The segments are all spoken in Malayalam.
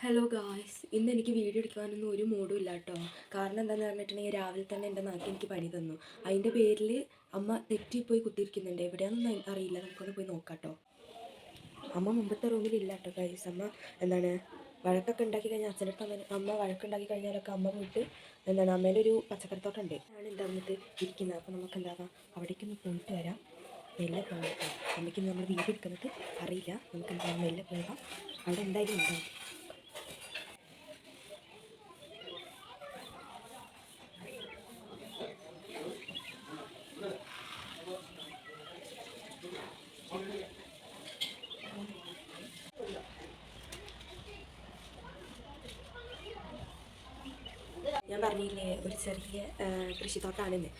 ഹലോ ഗായ്സ് ഇന്ന് എനിക്ക് വീഡിയോ എടുക്കാനൊന്നും ഒരു മൂഡും ഇല്ല കേട്ടോ കാരണം എന്താണെന്ന് പറഞ്ഞിട്ടുണ്ടെങ്കിൽ രാവിലെ തന്നെ എന്റെ നാട്ടിൽ എനിക്ക് പണി തന്നു. അതിന്റെ പേരിൽ അമ്മ തെറ്റിപ്പോയി കുത്തിയിരിക്കുന്നുണ്ട്. എവിടെയാണെന്ന് അറിയില്ല. നമുക്കൊന്ന് പോയി നോക്കാം കേട്ടോ അമ്മ മുമ്പത്തെ റൂമിൽ ഇല്ല കേട്ടോ ഗായ്സ് അമ്മ എന്താണ് വഴക്കൊക്കെ ഉണ്ടാക്കി കഴിഞ്ഞാൽ അച്ഛന്റെ അടുത്ത് അമ്മ അമ്മ വഴക്കുണ്ടാക്കി കഴിഞ്ഞാലൊക്കെ അമ്മ പോയിട്ട് എന്താണ് അമ്മേന്റെ ഒരു പച്ചക്കറിത്തോട്ടമുണ്ട് ആണ് എന്റെ വന്നിട്ട് ഇരിക്കുന്നത് അപ്പോൾ നമുക്ക് എന്താവാം അവിടേക്ക് ഒന്ന് പോയിട്ട് വരാം. മെല്ലെ പോകാം അമ്മയ്ക്ക് നമ്മൾ വീഡിയോ എടുക്കുന്നത് അറിയില്ല. നമുക്ക് എന്താ മെല്ലെ പോകാം. അവിടെ എന്തായാലും ഉണ്ടാവും ഞാൻ പറഞ്ഞില്ലേ ഒരു ചെറിയ ആ, കൃഷിത്തോട്ടമാണെന്ന്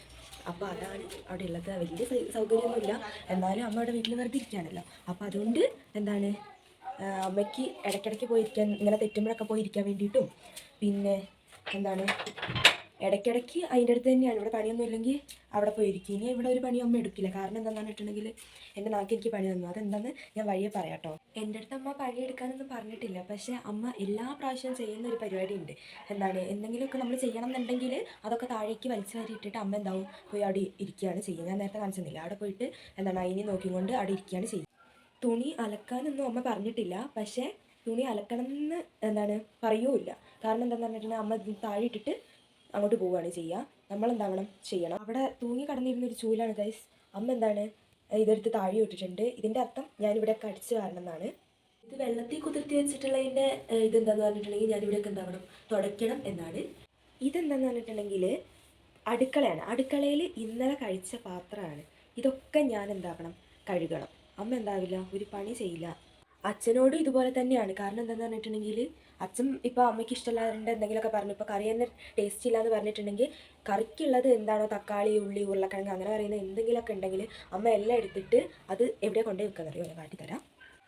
അപ്പോൾ അതാണ് അവിടെ ഉള്ളത് വലിയ സൗകര്യമൊന്നുമില്ല. എന്നാലും അവിടെ വീട്ടിൽ വെറുതെ ഇരിക്കുകയാണല്ലോ. അപ്പോൾ അതുകൊണ്ട് എന്താണ് അമ്മയ്ക്ക് ഇടയ്ക്കിടയ്ക്ക് പോയിരിക്കാൻ ഇങ്ങനെ തെറ്റുമ്പോഴൊക്കെ പോയിരിക്കാൻ വേണ്ടിയിട്ടും പിന്നെ എന്താണ് ഇടയ്ക്കിടയ്ക്ക് അതിന്റെ അടുത്ത് തന്നെയാണ് ഇവിടെ പണിയൊന്നും ഇല്ലെങ്കിൽ അവിടെ പോയിരിക്കും. ഇനി ഇവിടെ ഒരു പണിയൊന്നും എടുക്കില്ല. കാരണം എന്താണെന്ന് വെച്ചിട്ടുണ്ടെങ്കിൽ എന്റെ നാക്കി എനിക്ക് പണി തന്നു. അതെന്താന്ന് ഞാൻ വഴിയെ പറയാം കേട്ടോ. എന്റെ അടുത്ത് അമ്മ പണിയെടുക്കാനൊന്നും പറഞ്ഞിട്ടില്ല. പക്ഷേ അമ്മ എല്ലാ പ്രാവശ്യവും ചെയ്യുന്ന ഒരു പരിപാടി ഉണ്ട് എന്താണ്? എന്തെങ്കിലുമൊക്കെ നമ്മൾ ചെയ്യണം എന്നുണ്ടെങ്കിൽ അതൊക്കെ താഴേക്ക് വലിച്ചു അമ്മ എന്താവും? പോയി അവിടെ ഇരിക്കുകയാണ് ചെയ്യുക ഞാൻ നേരത്തെ കാണിച്ചിരുന്നില്ല? അവിടെ പോയിട്ട് എന്താണ്? അതിനെ നോക്കിക്കൊണ്ട് അവിടെ ഇരിക്കുകയാണ് ചെയ്യുക തുണി അലക്കാനൊന്നും അമ്മ പറഞ്ഞിട്ടില്ല. പക്ഷേ തുണി അലക്കണം എന്ന് എന്താണ്? പറയുമില്ല കാരണം എന്താണെന്ന് പറഞ്ഞിട്ടുണ്ടെങ്കിൽ അമ്മ താഴെ ഇട്ടിട്ട് അങ്ങോട്ട് പോവുകയാണ് ചെയ്യുക. നമ്മൾ എന്താവണം ചെയ്യണം. അവിടെ തൂങ്ങി കടന്നിരുന്ന ഒരു ചൂലാണ് ഗൈസ് അമ്മ എന്താണ്? ഇതെടുത്ത് താഴെ ഇട്ടിട്ടുണ്ട്. ഇതിന്റെ അർത്ഥം ഞാനിവിടെ കടിച്ചു കാരണം എന്നാണ് ഇത് വെള്ളത്തിൽ കുതിർത്തി വെച്ചിട്ടുള്ളതിന്റെ ഇതെന്താന്ന് പറഞ്ഞിട്ടുണ്ടെങ്കിൽ ഞാനിവിടെയൊക്കെ എന്താവണം? തുടയ്ക്കണം എന്നാണ്. ഇതെന്താന്ന് പറഞ്ഞിട്ടുണ്ടെങ്കിൽ അടുക്കളയാണ്. അടുക്കളയിൽ ഇന്നലെ കഴിച്ച പാത്രമാണ്. ഇതൊക്കെ ഞാൻ എന്താക്കണം കഴുകണം. അമ്മ എന്താവില്ല? ഒരു പണി ചെയ്യില്ല. അച്ഛനോടും ഇതുപോലെ തന്നെയാണ്. കാരണം എന്താണെന്ന് പറഞ്ഞിട്ടുണ്ടെങ്കിൽ അച്ഛൻ ഇപ്പോൾ അമ്മയ്ക്ക് ഇഷ്ടമില്ലാതെ എന്തെങ്കിലുമൊക്കെ പറഞ്ഞു. ഇപ്പോൾ കറി തന്നെ ടേസ്റ്റ് ഇല്ല എന്ന് പറഞ്ഞിട്ടുണ്ടെങ്കിൽ കറിക്കുള്ളത് എന്താണോ തക്കാളി ഉള്ളി ഉരുളക്കിഴങ്ങ് അങ്ങനെ പറയുന്ന എന്തെങ്കിലുമൊക്കെ ഉണ്ടെങ്കിൽ അമ്മ എല്ലാം എടുത്തിട്ട് അത് എവിടെ കൊണ്ടേ വെക്കുക അറിയോ കാട്ടിത്തരാം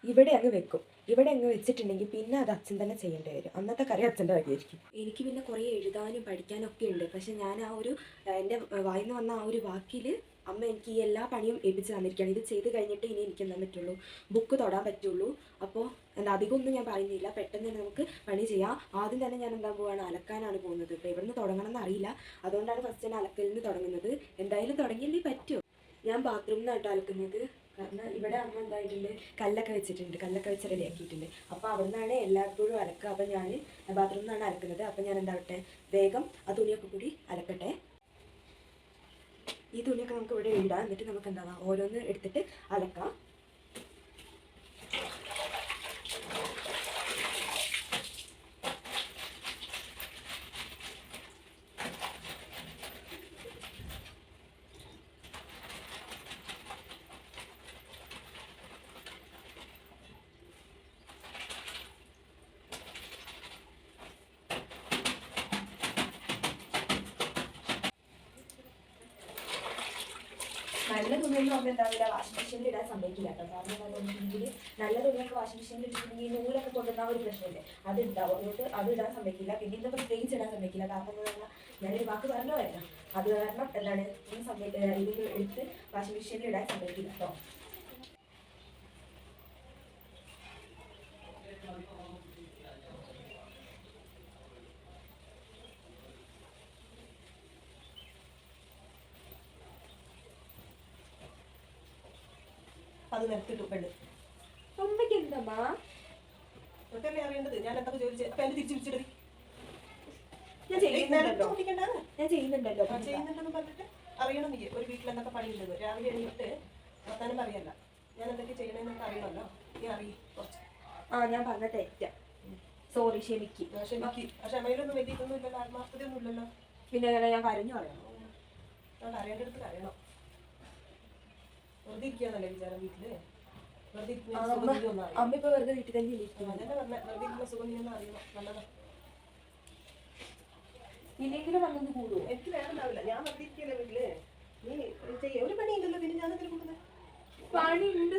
ഇവിടെ അങ്ങ് വെക്കും. ഇവിടെ അങ്ങ് വെച്ചിട്ടുണ്ടെങ്കിൽ പിന്നെ അത് അച്ഛൻ തന്നെ ചെയ്യേണ്ടി വരും. അന്നത്തെ കറി അച്ഛന്റെ വഴിയായിരിക്കും എനിക്ക് പിന്നെ കുറേ എഴുതാനും പഠിക്കാനും ഒക്കെ ഉണ്ട്. പക്ഷെ ഞാൻ ആ ഒരു എന്റെ വായിന്ന് വന്ന ആ ഒരു വാക്കിൽ അമ്മ എനിക്ക് ഈ എല്ലാ പണിയും ഏൽപ്പിച്ച് തന്നിരിക്കുകയാണ്. ഇത് ചെയ്ത് കഴിഞ്ഞിട്ട് ഇനി എനിക്ക് എന്താ പറ്റുള്ളൂ? ബുക്ക് തൊടാൻ പറ്റുള്ളൂ. അപ്പോൾ എന്താ അധികമൊന്നും ഞാൻ പറയുന്നില്ല. പെട്ടെന്ന് തന്നെ നമുക്ക് പണി ചെയ്യാം. ആദ്യം തന്നെ ഞാൻ എന്താ പോവാണ്? അലക്കാനാണ് പോകുന്നത്. ഇപ്പോൾ എവിടെ നിന്ന് തുടങ്ങണം എന്നറിയില്ല അതുകൊണ്ടാണ് ഫസ്റ്റ് ഞാൻ അലക്കലിൽ നിന്ന് തുടങ്ങുന്നത്. എന്തായാലും തുടങ്ങിയല്ലേ പറ്റുമോ ഞാൻ ബാത്റൂമിൽ നിന്നാട്ടോ അലക്കുന്നത്. കാരണം ഇവിടെ അമ്മ എന്തായിട്ടുണ്ട് കല്ലൊക്കെ വെച്ചിട്ടുണ്ട്. കല്ലൊക്കെ വെച്ച് റെഡിയാക്കിയിട്ടുണ്ട് അപ്പോൾ അവിടെ നിന്നാണ് എല്ലായ്പ്പോഴും അലക്കുക. അപ്പോൾ ഞാൻ ബാത്റൂമിൽ നിന്നാണ് അലക്കുന്നത്. അപ്പോൾ ഞാൻ എന്താവട്ടെ? വേഗം ആ തുണിയൊക്കെ കൂടി അലക്കട്ടെ. ഈ തുണിയൊക്കെ നമുക്ക് ഇവിടെ ഇടാം. എന്നിട്ട് നമുക്ക് എന്താ ഓരോന്ന് എടുത്തിട്ട് അലക്കാം. നല്ല തുണിയൊന്നും അമ്മ ഉണ്ടാവില്ല വാഷിംഗ് മെഷീനിൽ ഇടാൻ സമ്മതിക്കില്ല കേട്ടോ. കാരണം വെച്ചിട്ടുണ്ടെങ്കിൽ നല്ല തുണിയൊക്കെ വാഷിംഗ് മെഷീനിൽ ഇട്ടിട്ടുണ്ടെങ്കിൽ നൂലൊക്കെ കൊണ്ടുവന്ന ഒരു പ്രശ്നമില്ലേ. അത് ഉണ്ടാവും അതുകൊണ്ട് അത് ഇടാൻ സമ്മതിക്കില്ല പിന്നെ ഇന്നത്തെ പ്രത്യേകിച്ച് ഇടാൻ സമ്മതിക്കില്ല കാരണം എന്ന് പറഞ്ഞാൽ ഞാനൊരു വാക്ക് പറഞ്ഞോ വരണം അത് കാരണം എന്താണ് ഈ സമ്മതി എടുത്ത് വാഷിംഗ് മെഷീനിൽ ഇടാൻ സമ്മതിക്കില്ല കേട്ടോ. അത് നിരത്തിട്ടു പെണ്ണ്. അമ്മയ്ക്ക് എന്താ ഇതൊക്കെ അറിയേണ്ടത്? ഞാൻ എന്തൊക്കെ ചോദിച്ചു അപ്പൊ എന്നെ തിരിച്ചു വിളിച്ചിട്ട്. ഞാൻ ചെയ്യുന്നുണ്ടല്ലോ. ഞാൻ ചെയ്യുന്നുണ്ടല്ലോ. ചെയ്യുന്നുണ്ടെന്ന് പറഞ്ഞിട്ട് അറിയണം നീ. ഒരു വീട്ടിൽ എന്തൊക്കെ പണിയുണ്ടെന്ന് രാവിലെ എണീറ്റ് വർത്താനം പറയല്ല. ഞാൻ എന്തൊക്കെ ചെയ്യണമെന്നൊക്കെ അറിയണമല്ലോ. നീ അറിയും കുറച്ച്. ആ ഞാൻ പറഞ്ഞ തെറ്റാ. സോറി ക്ഷമിക്ക്. ക്ഷമിക്ക്. ക്ഷമയിലൊന്നും വലിയ വലിയൊന്നും ഇല്ലല്ലോ. ആത്മാർത്ഥതയൊന്നും ഇല്ലല്ലോ. പിന്നെ ഞാൻ കരഞ്ഞു പറയണം? അറിയേണ്ടടുത്ത് അറിയണം വെറുതെ ഇരിക്കാന്നല്ലേ വിചാരം വീട്ടിൽ. വെറുതെ ഇരിക്കുന്ന ആ, സുഖം അമ്മ നീ ഒന്നും അറിയണം അമ്മ ഇപ്പൊ വെറുതെ വീട്ടിൽ തന്നെ ഇരിക്കുന്നു? അതന്നെ പറഞ്ഞ വെറുതെ ഇരിക്കുന്ന സുഖം നീ ഒന്നും അറിയണം നല്ലതാ. ഇല്ലെങ്കിലും വന്നത് കൂടുവോ? എനിക്ക് വേണ്ടാവില്ല ഞാൻ വെറുതെ ഇരിക്കല്ലേ വീട്ടിൽ. നീ ചെയ്യ. ഒരു പണിയില്ലല്ലോ പിന്നെ ഞാൻ എന്തിനു കൂടുന്നത് പണി ഉണ്ട്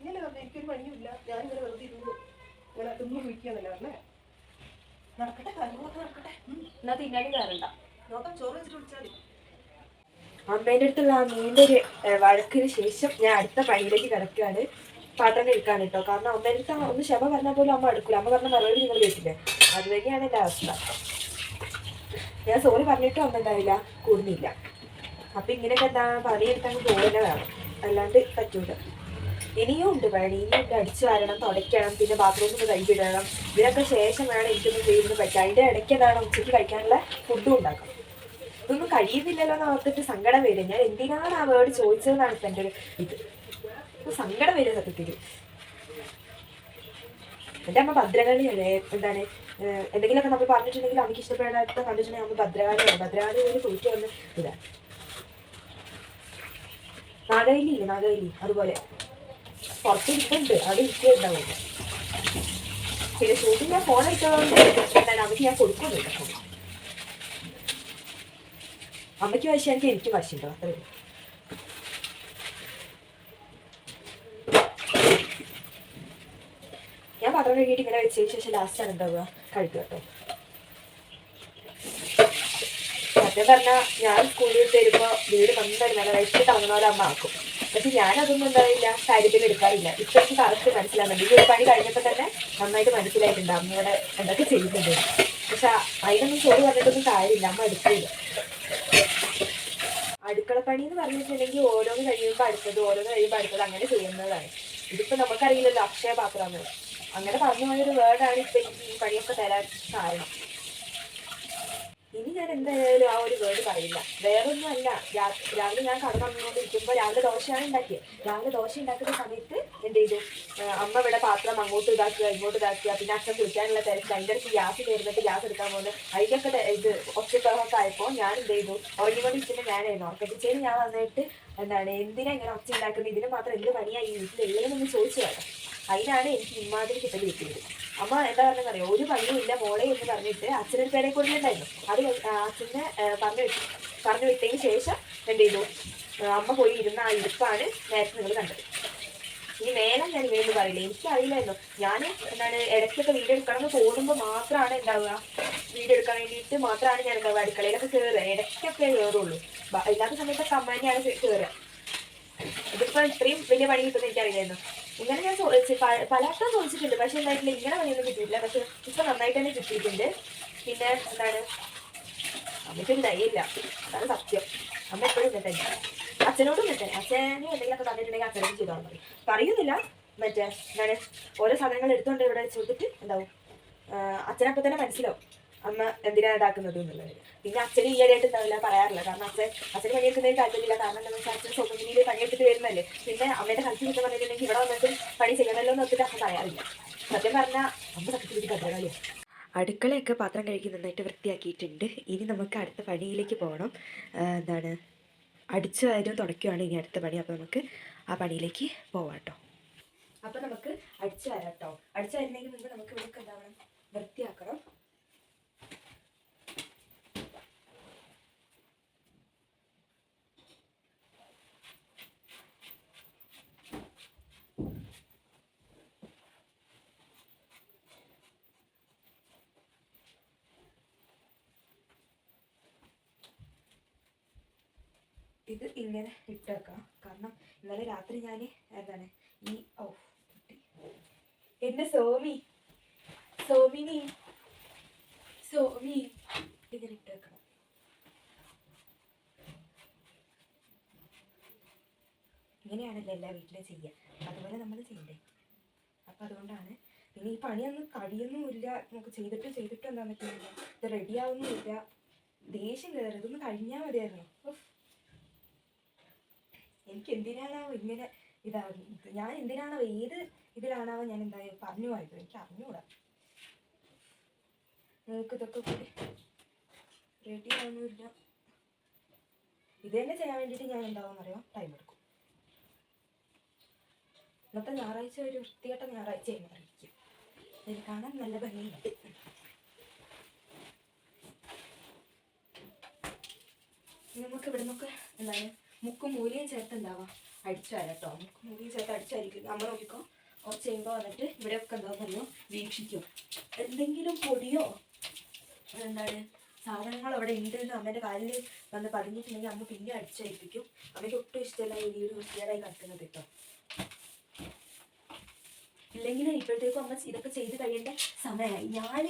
ഇങ്ങനെ എനിക്കൊരു പണിയുമില്ല. ഞാൻ ഇങ്ങനെ വെറുതെ ഇരുന്നു ഇങ്ങനെ തിന്നു കുഴിക്കാന്നല്ലേ പറഞ്ഞേ. നടക്കട്ടെ കാര്യങ്ങളൊക്കെ നടക്കട്ടെ. എന്നാ തിന്നാനും കയറണ്ട. നോക്കാം ചോറ് വെച്ചിട്ട് വിളിച്ചാൽ മതി അമ്മേന്റെ അടുത്തുള്ള ആ നീണ്ട ഒരു വഴക്കിന് ശേഷം ഞാൻ അടുത്ത പണിയിലേക്ക് കിടക്കുകയാണ് പാത്രം കഴിക്കാൻ കേട്ടോ. കാരണം അമ്മേന്റെ അടുത്ത് ഒന്ന് ക്ഷമ പറഞ്ഞാൽ പോലും അമ്മ എടുക്കില്ല അമ്മ പറഞ്ഞ മറുപടി നിങ്ങൾ കേട്ടില്ലേ? അത് തന്നെയാണ് എന്റെ അവസ്ഥ. ഞാൻ സോറി പറഞ്ഞിട്ടും അമ്മ ഉണ്ടാവില്ല കൂടുന്നില്ല. അപ്പം ഇങ്ങനെയൊക്കെ എന്താ പണിയെടുത്താൽ തോന്നുന്ന വേണം. അല്ലാണ്ട് പറ്റൂല. ഇനിയും ഉണ്ട് പണി. ഇനിയും അടിച്ചു വരണം തുടയ്ക്കണം പിന്നെ ബാത്റൂമിൽ കൈവിടണം ഇതിനൊക്കെ ശേഷം വേണം എനിക്കൊന്ന് ചെയ്യുന്നത് പറ്റുക അതിന്റെ ഇടയ്ക്ക് എന്താണ് ഉച്ചയ്ക്ക് കഴിക്കാനുള്ള ഫുഡും ഉണ്ടാക്കണം ഇതൊന്നും കഴിയുന്നില്ലല്ലോ എന്ന് ഓർത്തിട്ട് സങ്കടം വരും. ഞാൻ എന്തിനാണ് ആ ചോദിച്ചതെന്നാണ് ഇപ്പം എന്റെ ഒരു ഇത്. സങ്കടം വരും സത്യത്തിൽ എന്റെ അമ്മ ഭദ്രകാളിയാണ് എന്താണ്? എന്തെങ്കിലും എന്തെങ്കിലുമൊക്കെ നമ്മൾ പറഞ്ഞിട്ടുണ്ടെങ്കിൽ അമ്മയ്ക്ക് ഇഷ്ടപ്പെടാത്ത കണ്ടിട്ടുണ്ടെങ്കിൽ അമ്മ ഭദ്രകാളിയാണ് ഭദ്രകാളി ഒരു കുറിച്ച് വന്ന് ഇതാ. നാഗവല്ലി ഇല്ലേ? നാഗവല്ലി. അതുപോലെ. പുറത്തിരിക്കുന്നുണ്ട് അത് അവിടെ ഇരിക്കുന്നുണ്ടാവും പിന്നെ ഷൂട്ടിങ് ഞാൻ ഫോൺ എടുത്തതുകൊണ്ട് എന്താണ് ഞാൻ കൊടുക്കുന്നുണ്ട്. അമ്മയ്ക്ക് വശമെങ്കിൽ എനിക്ക് വശമുണ്ടോ അത്രേ ഞാൻ പാത്രം കഴുകിയിട്ട് ഇങ്ങനെ വെച്ചതിന് ശേഷം ലാസ്റ്റ് ആണ് ഉണ്ടാവുക കഴിക്കുക കേട്ടോ സത്യം പറഞ്ഞാൽ ഞാൻ സ്കൂളിൽ തരുമ്പോൾ വീട് നന്നായി നല്ല തങ്ങുന്ന അമ്മ ആക്കും പക്ഷെ ഞാനതൊന്നും എന്തായില്ല കാര്യത്തിൽ എടുക്കാറില്ല എനിക്ക് കറക്റ്റ് മനസ്സിലാകുന്നുണ്ട് ഈ ഒരു പണി കഴിഞ്ഞപ്പോൾ തന്നെ? നന്നായിട്ട് മനസ്സിലായിട്ടുണ്ട് അമ്മയുടെ എന്തൊക്കെ ചെയ്യുന്നുണ്ട് പക്ഷെ അതിനൊന്നും ചോറ് പറഞ്ഞിട്ടൊന്നും കാര്യമില്ല അമ്മ എടുക്കില്ല അടുക്കളപ്പണി എന്ന് പറഞ്ഞിട്ടുണ്ടെങ്കിൽ ഓരോന്ന് കഴിയുമ്പോൾ അടുത്തത് ഓരോന്ന് കഴിയുമ്പോൾ അടുത്തത് അങ്ങനെ ചെയ്യുന്നതാണ്. ഇതിപ്പോ നമുക്കറിയില്ലല്ലോ അക്ഷയ പാത്രമാണ് അങ്ങനെ പറഞ്ഞു പോയൊരു വേർഡാണ് ഇപ്പൊ എനിക്ക് ഈ പണിയൊക്കെ തരാൻ കാരണം. ഇനി ഞാൻ എന്തായാലും ആ ഒരു വേർഡ് പറയില്ല. വേറൊന്നും അല്ല രാവിലെ ഞാൻ കടന്നു വന്നുകൊണ്ടിരിക്കുമ്പോൾ രാവിലെ ദോശയാണ് ഉണ്ടാക്കിയത് രാവിലെ ദോശ ഉണ്ടാക്കുന്ന സമയത്ത് എന്ത് ചെയ്തു? അമ്മ ഇവിടെ പാത്രം അങ്ങോട്ട് ഇതാക്കുക ഇങ്ങോട്ട് ഇതാക്കുക പിന്നെ അച്ഛൻ കുളിക്കാനുള്ള തിരക്ക് അതിന്റെ അടുത്ത് ഗ്യാസ് കയറുന്നിട്ട് ഗ്യാസ് എടുക്കാൻ പോകുന്നത് അതിന്റെയൊക്കെ തെ- ഇത് ഒച്ചത്തോളൊക്കെ ആയപ്പോൾ ഞാൻ എന്ത് ചെയ്തു? ഉറങ്ങിക്കൊണ്ടിരിക്കുന്ന ഞാനായിരുന്നു. ഉറക്കപ്പിച്ചേന് ഞാൻ വന്നിട്ട് എന്താണ് എന്തിനാ ഇങ്ങനെ ഒച്ച ഉണ്ടാക്കുന്നത് ഇതിന് മാത്രം എന്ത് പണിയായി വീട്ടിലുള്ളതെന്നൊന്ന് ചോദിച്ചു വേണം അതിനാണ് എനിക്ക് ഇമാതിരി കിട്ടൽ കിട്ടിയത്. അമ്മ എന്താ പറഞ്ഞതെന്ന് അറിയോ ഒരു ഇല്ല മോളെ എന്ന് പറഞ്ഞിട്ട് അച്ഛനൊരു പേരെ കൊണ്ടുണ്ടായിരുന്നു അത് അച്ഛനെ പറഞ്ഞു വിട്ടു പറഞ്ഞു വിട്ടതിന് ശേഷം എന്ത് ചെയ്തു? അമ്മ പോയി ഇരുന്ന ആ ഇരിപ്പാണ് നേരത്തെ നിങ്ങൾ കണ്ടത്. ഇനി മേലെ ഞാൻ ഇങ്ങനെയൊന്നും പറയില്ല. എനിക്കറിയില്ലായിരുന്നു. ഞാൻ എന്താണ് ഇടയ്ക്കൊക്കെ വീഡിയോ എടുക്കണം എന്ന് തോന്നുമ്പോൾ മാത്രമാണ് ഉണ്ടാവുക വീഡിയോ എടുക്കാൻ വേണ്ടിയിട്ട് മാത്രമാണ് ഞാൻ എന്താ അടുക്കളയിലൊക്കെ കയറുക ഇടയ്ക്കൊക്കെ കയറുള്ളൂ ഇല്ലാത്ത സമയത്തൊക്കെ അമ്മ തന്നെയാണ് കയറുക ഇതിപ്പോ ഇത്രയും വലിയ പണി കിട്ടുന്ന എനിക്കറിയില്ലായിരുന്നു. ഇങ്ങനെ ഞാൻ ചോദിച്ചു പ- പലർക്കും ചോദിച്ചിട്ടുണ്ട്. പക്ഷെ എന്തായിട്ടില്ല ഇങ്ങനെ പണിയൊന്നും കിട്ടിയിട്ടില്ല. പക്ഷെ ഇപ്പൊ നന്നായിട്ട് തന്നെ കിട്ടിയിട്ടുണ്ട്. പിന്നെ എന്താണ്? അമ്മയ്ക്ക് ഉണ്ടായില്ല. അതാണ് സത്യം. അമ്മ എപ്പോഴും ഇങ്ങനെ തന്നെ. അച്ഛനോടും ഇങ്ങനെ തന്നെ. അച്ഛനും എന്തെങ്കിലുമൊക്കെ തന്നിട്ടുണ്ടെങ്കിൽ അച്ഛനോട് ചെയ്തോളാം മതി പറയുന്നില്ല. മറ്റേ എന്താണ്? ഓരോ സാധനങ്ങൾ എടുത്തോണ്ട് ഇവിടെ കൊടുത്തിട്ട് എന്താവും? അച്ഛനപ്പോൾ തന്നെ മനസ്സിലാവും. അമ്മ എന്തിനാണ് ഇതാക്കുന്നത് എന്നുള്ളത്. പിന്നെ അച്ഛന് ഇടയായിട്ട് ഉണ്ടാവില്ല പറയാറില്ല. കാരണം അച്ഛൻ അച്ഛന് പണിയെടുക്കുന്നതിന് താല്പര്യമില്ല. കാരണം എന്താണെന്ന് വെച്ചാൽ അച്ഛൻ സ്വന്തം രീതിയിൽ പണിയെടുത്തിട്ട് വരുന്നല്ലേ പിന്നെ അമ്മയുടെ കളിച്ച് കിട്ടുന്ന പറഞ്ഞിട്ടുണ്ടെങ്കിൽ ഇവിടെ വന്നിട്ടും പണി ചെയ്യണമല്ലോ എന്ന് വെച്ചിട്ട് അച്ഛൻ പറയാറില്ല. സത്യം പറഞ്ഞാൽ അമ്മ സത്യത്തിൽ ഭദ്രകാളിയാണ് അടുക്കളയൊക്കെ പാത്രം കഴുകി നന്നായിട്ട് വൃത്തിയാക്കിയിട്ടുണ്ട്. ഇനി നമുക്ക് അടുത്ത പണിയിലേക്ക് പോകണം എന്താണ്? അടിച്ചു വാരും തുടയ്ക്കുകയാണ് ഇനി അടുത്ത പണി. അപ്പോൾ നമുക്ക് ആ പണിയിലേക്ക് പോവാം കേട്ടോ. അപ്പോൾ നമുക്ക് അടിച്ചു വരാം കേട്ടോ. അടിച്ചു വരുന്നതിന് മുമ്പ് നമുക്ക് ഇവിടെ എന്താവണം? വൃത്തിയാക്കണം. ഇത് ഇങ്ങനെ ഇട്ടേക്കാം കാരണം ഇന്നലെ രാത്രി ഞാൻ എന്താണ് ഈ ഓ. എന്റെ സോമി. സോമിനി. സോമി ഇങ്ങനെ ഇട്ടേക്കണം ഇങ്ങനെയാണല്ലോ എല്ലാ വീട്ടിലും ചെയ്യുക അതുപോലെ നമ്മൾ ചെയ്യണ്ടേ. അപ്പം അതുകൊണ്ടാണ് പിന്നെ ഈ പണിയൊന്നും കഴിയുന്നുമില്ല നമുക്ക് ചെയ്തിട്ട് ചെയ്തിട്ട് എന്താ പറ്റുന്നില്ല ഇത് റെഡിയാവുന്നുമില്ല ദേഷ്യം കയറി ഇതൊന്ന് കഴിഞ്ഞാൽ മതിയായിരുന്നു. എനിക്ക് എന്തിനാണാവോ ഇങ്ങനെ ഇതാകുന്നത് ഞാൻ എന്തിനാണോ ഏത് ഇതിലാണാവോ ഞാൻ എന്താ പറഞ്ഞു പോയത്? എനിക്ക് അറിഞ്ഞുകൂടാ നിങ്ങൾക്ക് ഇതൊക്കെ കൂടി റെഡി ആവുന്നില്ല. ഇത് തന്നെ ചെയ്യാൻ വേണ്ടിയിട്ട് ഞാൻ എന്താവും അറിയാം ടൈം എടുക്കും. ഇന്നത്തെ ഞായറാഴ്ച ഒരു വൃത്തികെട്ട ഞായറാഴ്ച ആയിരിക്കും ഇതിന് കാണാൻ നല്ല ഭംഗിയുണ്ട്. നമുക്ക് ഇവിടെ നിന്നൊക്കെ എന്താണ് മുക്കും മൂലയും ചേർത്ത് എന്താവാം? അടിച്ചു വരാം കേട്ടോ മുക്കും മൂലയും ചേർത്ത് അടിച്ചായിരിക്കും. നമ്മൾ നോക്കിക്കോ. കുറച്ച് കഴിയുമ്പോൾ വന്നിട്ട് ഇവിടെയൊക്കെ പറഞ്ഞു വീക്ഷിക്കും. എന്തെങ്കിലും പൊടിയോ? എന്താണ്? സാധനങ്ങൾ അവിടെ ഉണ്ട് എന്ന് അമ്മേന്റെ കാലിൽ വന്ന് പതിഞ്ഞിട്ടുണ്ടെങ്കിൽ അമ്മ പിന്നെ അടിച്ചേൽപ്പിക്കും. അമ്മയ്ക്ക് ഒട്ടും ഇഷ്ടമല്ല ഈ ഒരു വൃത്തികേടായി കിടക്കുന്നത് കേട്ടോ ഇല്ലെങ്കിൽ ഇപ്പോഴത്തേക്കും അമ്മ ഇതൊക്കെ ചെയ്ത് കഴിയേണ്ട സമയമായി. ഞാൻ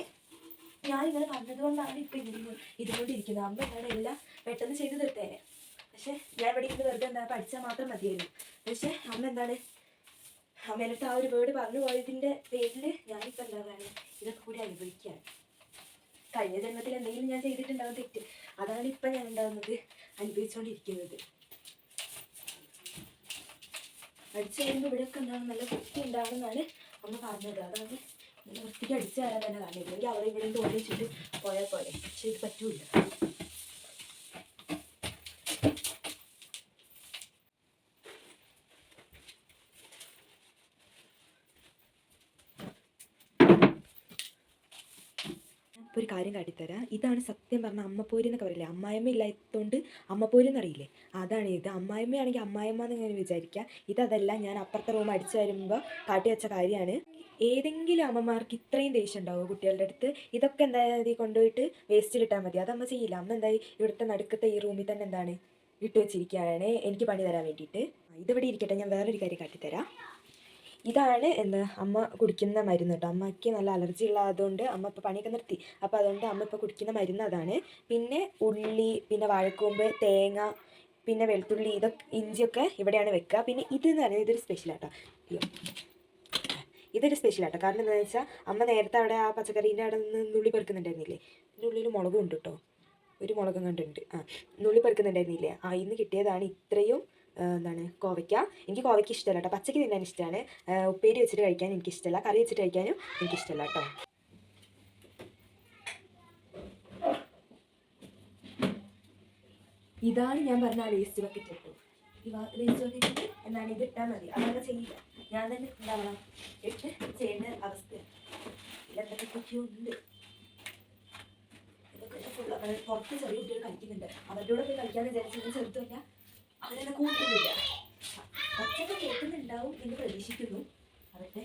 ഞാനിങ്ങനെ പറഞ്ഞതുകൊണ്ടാണ് ഇപ്പം ഇങ്ങനെ ഇതുകൊണ്ടിരിക്കുന്നത്. അമ്മ എന്താണ് എല്ലാം പെട്ടെന്ന് ചെയ്ത് തീർത്തേനെ. പക്ഷെ ഞാൻ ഇവിടെ ഇരുന്ന് വെറുതെ എന്താ പഠിച്ചാൽ മാത്രം മതിയായിരുന്നു. പക്ഷെ അമ്മ എന്താണ്? അമ്മേനടുത്ത് ആ ഒരു വേർഡ് പറഞ്ഞു പോയതിന്റെ പേരിൽ ഞാനിപ്പോൾ എന്താ പറയുക ഇതൊക്കെ കൂടി അനുഭവിക്കുകയാണ്. കഴിഞ്ഞ ജന്മത്തിൽ എന്തെങ്കിലും ഞാൻ ചെയ്തിട്ടുണ്ടാവും തെറ്റ്. അതാണ് ഇപ്പം ഞാൻ ഉണ്ടാകുന്നത് അനുഭവിച്ചുകൊണ്ടിരിക്കുന്നത് അടിച്ചു കഴിയുമ്പോൾ ഇവിടെയൊക്കെ എന്താണ് നല്ല വൃത്തി ഉണ്ടാകുമെന്നാണ് അമ്മ പറഞ്ഞത്. അതാണ് വൃത്തിക്ക് അടിച്ചു തരാൻ തന്നെ കാരണം. ഇല്ലെങ്കിൽ ഇവിടെ തോന്നിച്ചിട്ട് പോയാൽ പോലെ പക്ഷെ ഇത് പറ്റൂല ഇപ്പോൾ ഒരു കാര്യം കാട്ടിത്തരാം. ഇതാണ് സത്യം പറഞ്ഞ അമ്മപ്പോര് എന്നൊക്കെ പറയില്ലേ? അമ്മായിമ്മ ഇല്ലാത്തതുകൊണ്ട് അമ്മപ്പോര് എന്നറിയില്ലേ? അതാണ് ഇത്. അമ്മായിമ്മയാണെങ്കിൽ അമ്മായിമ്മ എന്ന് ഇങ്ങനെ വിചാരിക്കുക ഇതല്ല ഞാൻ അപ്പുറത്തെ റൂം അടിച്ചു വരുമ്പോൾ കാട്ടി വെച്ച കാര്യമാണ് ഏതെങ്കിലും അമ്മമാർക്ക് ഇത്രയും ദേഷ്യം ഉണ്ടാവും കുട്ടികളുടെ അടുത്ത്? ഇതൊക്കെ എന്തായാലും കൊണ്ടുപോയിട്ട് വേസ്റ്റിലിട്ടാൽ മതി. അതമ്മ ചെയ്യില്ല. അമ്മ എന്തായി? ഇവിടുത്തെ നടുക്കത്തെ ഈ റൂമിൽ തന്നെ എന്താണ്? ഇട്ട് വെച്ചിരിക്കുകയാണ് എനിക്ക് പണി തരാൻ വേണ്ടിയിട്ട്. ഇതിവിടെ ഇരിക്കട്ടെ. ഞാൻ വേറൊരു കാര്യം കാട്ടിത്തരാം. ഇതാണ് എന്താ അമ്മ കുടിക്കുന്ന മരുന്ന് കേട്ടോ. അമ്മയ്ക്ക് നല്ല അലർജി ഉള്ളതുകൊണ്ട് അമ്മ ഇപ്പോൾ പണിയൊക്കെ നിർത്തി. അപ്പോൾ അതുകൊണ്ട് അമ്മ ഇപ്പോൾ കുടിക്കുന്ന മരുന്ന് അതാണ്. പിന്നെ ഉള്ളി പിന്നെ വാഴക്കൂമ്പ് തേങ്ങ പിന്നെ വെളുത്തുള്ളി ഇതൊക്കെ ഇഞ്ചിയൊക്കെ ഇവിടെയാണ് വെക്കുക. പിന്നെ ഇത് എന്ന് പറയുന്നത് ഇതൊരു സ്പെഷ്യലാട്ടോ അയ്യോ. ഇതൊരു സ്പെഷ്യലാട്ടോ കാരണം എന്താണെന്ന് വെച്ചാൽ അമ്മ നേരത്തെ അവിടെ ആ പച്ചക്കറീന്റെ അവിടെ നിന്ന് നുള്ളി പെറുക്കുന്നുണ്ടായിരുന്നില്ലേ? ഇതിന്റെ ഉള്ളിൽ മുളകും ഉണ്ട് കേട്ടോ. ഒരു മുളകും കണ്ടുണ്ട്. ആ നുള്ളി പെറുക്കുന്നുണ്ടായിരുന്നില്ലേ? ആ ഇന്ന് കിട്ടിയതാണ് ഇത്രയും എന്താണ് കോവയ്ക്ക. എനിക്ക് കോവയ്ക്ക ഇഷ്ടമല്ല കേട്ടോ. പച്ചക്ക് തിന്നാൻ ഇഷ്ടമാണ്. ഉപ്പേരി വെച്ചിട്ട് കഴിക്കാൻ എനിക്ക് ഇഷ്ടമല്ല. കറി വെച്ചിട്ട് കഴിക്കാനും എനിക്ക് ഇഷ്ടമല്ല കേട്ടോ. ഇതാണ് ഞാൻ പറഞ്ഞ വേസ്റ്റ് ബക്കറ്റ് ഇട്ടു ഈ വേസ്റ്റ് ബക്കറ്റിൽ എന്താണ് ഇത് ഇട്ടാൽ മതി. അതങ്ങനെ ചെയ്യില്ല ഞാൻ തന്നെ എന്താവണം ഇട്ട് ചെയ്യേണ്ട അവസ്ഥ. ഇതിലെന്തൊക്കെയൊക്കെയോ ഉണ്ട്? ഇതൊക്കെ പുറത്ത് ചെറിയ കുട്ടികൾ കഴിക്കുന്നുണ്ട് അവരുടെ കൂടെ കളിക്കാന്ന് വിചാരിച്ചത് ചെറുതല്ല അവരെന്നെ കൂട്ടുന്നില്ല പച്ചക്ക കേൾക്കുന്നുണ്ടാവും എന്ന് പ്രതീക്ഷിക്കുന്നു. അതൊക്കെ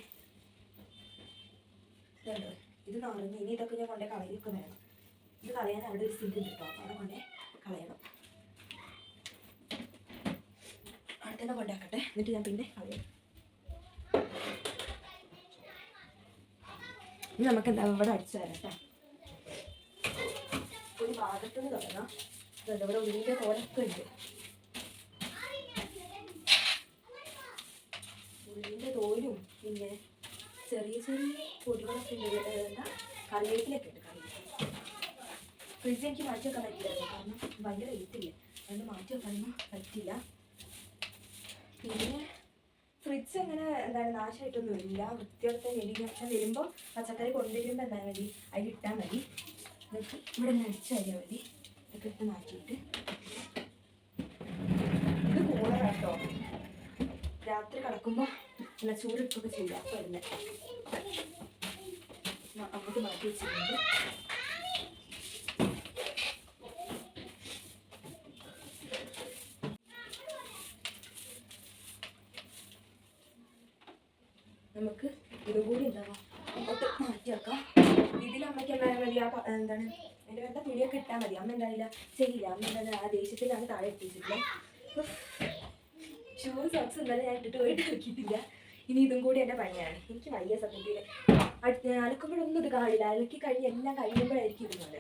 ഇത് നാളെ ഇനി ഇതൊക്കെ ഞാൻ കൊണ്ടേ കളയൊക്കെ ഇത് കളയാൻ അവിടെ ഒരു സിങ്ക് കിട്ടും. അവിടെ കൊണ്ടേ കളയണം. അടുത്തന്നെ തന്നെ കൊണ്ടാക്കട്ടെ എന്നിട്ട് ഞാൻ പിന്നെ കളയാം. ഇനി നമുക്ക് എന്താ ഇവിടെ അടിച്ചു തരാം കേട്ടോ. ഒരു ഭാഗത്തുനിന്ന് തുടങ്ങാം ഇവിടെ ഉള്ളിന്റെ തോലൊക്കെ ഉണ്ട് ഉള്ളിന്റെ തോലും പിന്നെ ചെറിയ ചെറിയ പൊടികളൊക്കെ ഉണ്ട് കറിവേപ്പിലൊക്കെ ഉണ്ട് കറിവേപ്പില ഫ്രിഡ്ജ് എനിക്ക് മാറ്റി വെക്കാൻ പറ്റില്ല കാരണം ഭയങ്കര വെയിറ്റ് ഇല്ല. അതുകൊണ്ട് മാറ്റി വെക്കാനൊന്നും പറ്റില്ല. പിന്നെ ഫ്രിഡ്ജ് അങ്ങനെ എന്താണ് നാശമായിട്ടൊന്നും ഇല്ല. വൃത്തിയോടത്തെ തന്നെ ഞാൻ വരുമ്പോൾ പച്ചക്കറി കൊണ്ടുവരുമ്പോൾ എന്താ മതി? അതിലിട്ടാൽ മതി. എന്നിട്ട് ഇവിടെ നിന്ന് അടിച്ചു മതി. ഇതൊക്കെ ഇട്ട് മാറ്റിയിട്ട്. ഇത് കൂളറാട്ടോ രാത്രി കിടക്കുമ്പോൾ നല്ല ചൂടിട്ടൊക്കെ ചെയ്യാം. അപ്പോൾ തന്നെ അങ്ങോട്ട് മാറ്റി വെച്ചിട്ടുണ്ട്. നമുക്ക് ഇതും കൂടി ഉണ്ടാവാം അങ്ങോട്ട് ഇതിൽ അമ്മയ്ക്ക് എന്തായാലും മതി. ആ എന്താണ്? എന്റെ വെറുതെ തുണിയൊക്കെ ഇട്ടാൽ മതി. അമ്മ എന്തായാലും ചെയ്യില്ല. അമ്മ എന്താണ് ആ ദേഷ്യത്തിലാണ് താഴെ എത്തിച്ചിട്ടില്ല ഷൂ സോക്സ് എന്തായാലും ഞാൻ ഇട്ടിട്ട് പോയിട്ട് നോക്കിയിട്ടില്ല ഇനി ഇതും കൂടി എന്റെ പണിയാണ്. എനിക്ക് വയ്യ സത്യത്തിൽ. അലക്കുമ്പോഴൊന്നും ഇത് കാണില്ല അലക്കി കഴിഞ്ഞ് എല്ലാം കഴിയുമ്പോഴായിരിക്കും ഇരുന്നത്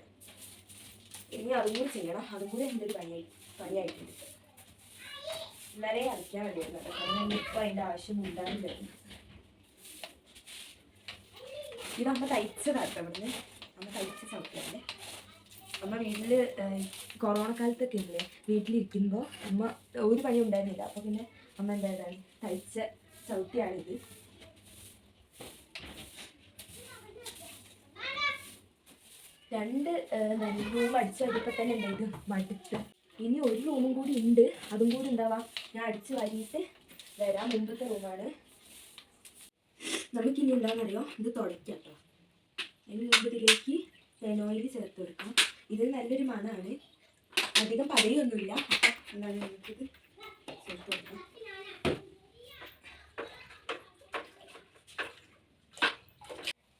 ഇനി അതും കൂടി ചെയ്യണം. അതും കൂടി എന്റെ ഒരു പണിയായി പണിയായിട്ടുണ്ട്. ഇന്നലെ അലക്കാൻ വേണ്ടിയായിരുന്നു. കാരണം ഇപ്പം അതിന്റെ ആവശ്യം ഉണ്ടാവില്ലായിരുന്നു ഇത് അമ്മ തയ്ച്ചതാട്ടോ ഇവിടുന്ന്. അമ്മ തയ്ച്ച ചവിട്ടിയാണ് അമ്മ വീട്ടിൽ കൊറോണ കാലത്തൊക്കെ ഇല്ലേ വീട്ടിലിരിക്കുമ്പോൾ അമ്മ ഒരു പണി ഉണ്ടായിരുന്നില്ല. അപ്പോൾ പിന്നെ അമ്മ എന്തായതാണ് തയ്ച്ച ചവിട്ടിയാണിത്. രണ്ട് റൂം അടിച്ചു കഴിഞ്ഞപ്പോൾ തന്നെ ഉണ്ടായത് മടുത്ത്. ഇനി ഒരു റൂമും കൂടി ഉണ്ട്. അതും കൂടി ഉണ്ടാവാം. ഞാൻ അടിച്ചു വാരിയിട്ട് വരാം. മുമ്പത്തെ റൂമാണ് നമുക്കിനി എന്താണെന്നറിയോ? ഇത് തുടയ്ക്കാം കേട്ടോ അതിന് മുമ്പ് ഫെനോയിൽ ചേർത്ത് കൊടുക്കാം. ഇത് നല്ലൊരു മണമാണ് അധികം പതയൊന്നുമില്ല. എന്താണ് നമുക്കിത് ചേർത്ത് കൊടുക്കാം.